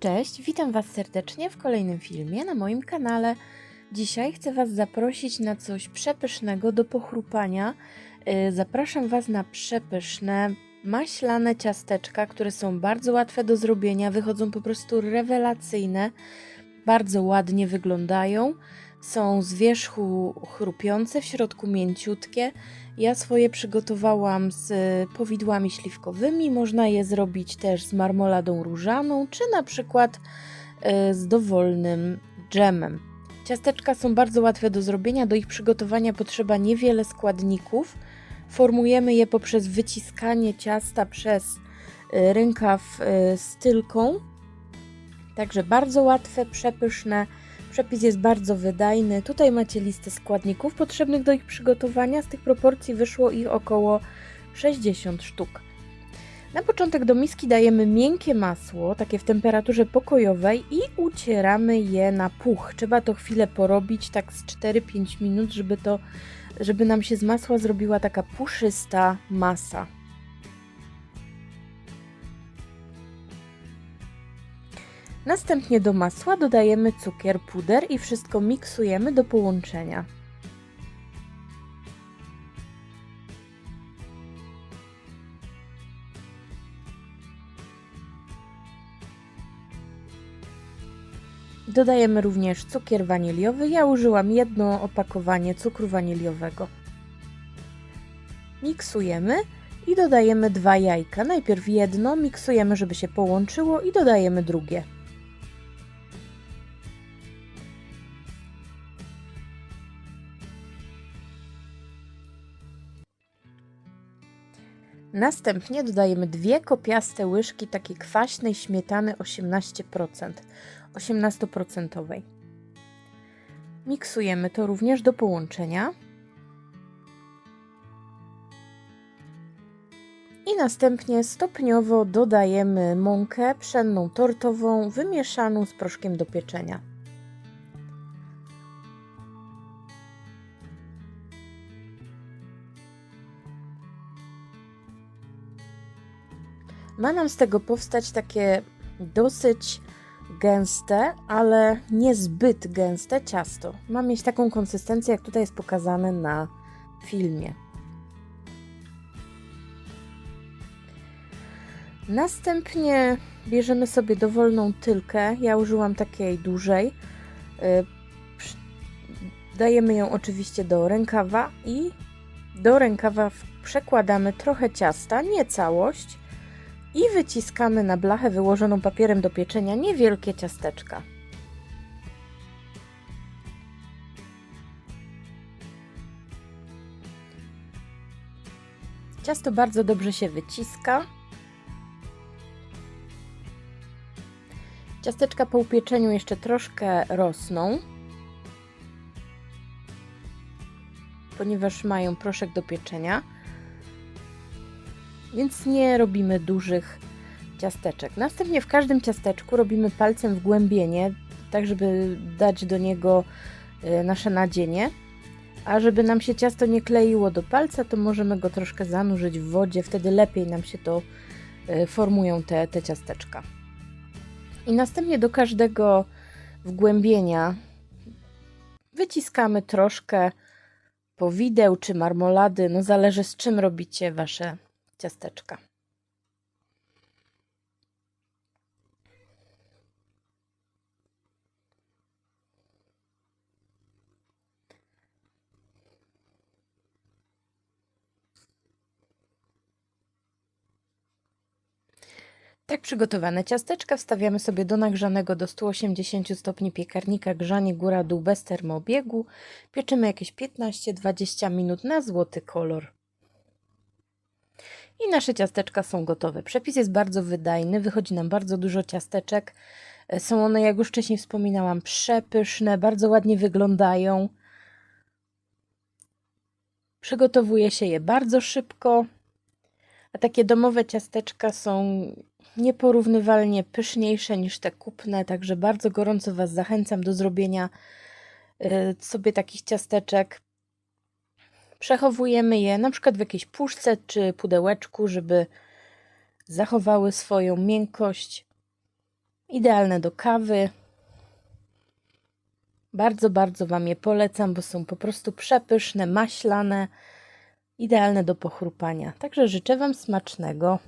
Cześć, witam Was serdecznie w kolejnym filmie na moim kanale. Dzisiaj chcę Was zaprosić na coś przepysznego do pochrupania. Yy, Zapraszam Was na przepyszne, maślane ciasteczka, które są bardzo łatwe do zrobienia, wychodzą po prostu rewelacyjne, bardzo ładnie wyglądają, są z wierzchu chrupiące, w środku mięciutkie. Ja swoje przygotowałam z powidłami śliwkowymi. Można je zrobić też z marmoladą różaną, czy na przykład y, z dowolnym dżemem. Ciasteczka są bardzo łatwe do zrobienia. Do ich przygotowania potrzeba niewiele składników. Formujemy je poprzez wyciskanie ciasta przez y, rękaw y, z tylką. Także bardzo łatwe, przepyszne. Przepis jest bardzo wydajny. Tutaj macie listę składników potrzebnych do ich przygotowania. Z tych proporcji wyszło ich około 60 sztuk. Na początek do miski dajemy miękkie masło, takie w temperaturze pokojowej i ucieramy je na puch. Trzeba to chwilę porobić, tak z 4-5 minut, żeby, to, żeby nam się z masła zrobiła taka puszysta masa. Następnie do masła dodajemy cukier, puder i wszystko miksujemy do połączenia. Dodajemy również cukier waniliowy. Ja użyłam jedno opakowanie cukru waniliowego. Miksujemy i dodajemy dwa jajka. Najpierw jedno, miksujemy, żeby się połączyło i dodajemy drugie. Następnie dodajemy dwie kopiaste łyżki takiej kwaśnej śmietany 18%, 18%. Miksujemy to również do połączenia. I następnie stopniowo dodajemy mąkę pszenną tortową wymieszaną z proszkiem do pieczenia. Ma nam z tego powstać takie dosyć gęste, ale niezbyt gęste ciasto. Ma mieć taką konsystencję, jak tutaj jest pokazane na filmie. Następnie bierzemy sobie dowolną tylkę. Ja użyłam takiej dużej. Dajemy ją oczywiście do rękawa i do rękawa przekładamy trochę ciasta, nie całość i wyciskamy na blachę wyłożoną papierem do pieczenia niewielkie ciasteczka. Ciasto bardzo dobrze się wyciska. Ciasteczka po upieczeniu jeszcze troszkę rosną, ponieważ mają proszek do pieczenia więc nie robimy dużych ciasteczek. Następnie w każdym ciasteczku robimy palcem wgłębienie, tak żeby dać do niego e, nasze nadzienie. A żeby nam się ciasto nie kleiło do palca, to możemy go troszkę zanurzyć w wodzie, wtedy lepiej nam się to e, formują te, te ciasteczka. I następnie do każdego wgłębienia wyciskamy troszkę powideł czy marmolady, no zależy z czym robicie wasze ciasteczka. Tak przygotowane ciasteczka wstawiamy sobie do nagrzanego do 180 stopni piekarnika grzanie góra-dół bez termoobiegu. Pieczymy jakieś 15-20 minut na złoty kolor. I nasze ciasteczka są gotowe. Przepis jest bardzo wydajny, wychodzi nam bardzo dużo ciasteczek. Są one, jak już wcześniej wspominałam, przepyszne, bardzo ładnie wyglądają. Przygotowuje się je bardzo szybko, a takie domowe ciasteczka są nieporównywalnie pyszniejsze niż te kupne, także bardzo gorąco Was zachęcam do zrobienia y, sobie takich ciasteczek. Przechowujemy je na przykład w jakiejś puszce czy pudełeczku, żeby zachowały swoją miękkość. Idealne do kawy. Bardzo, bardzo Wam je polecam, bo są po prostu przepyszne, maślane, idealne do pochrupania. Także życzę Wam smacznego.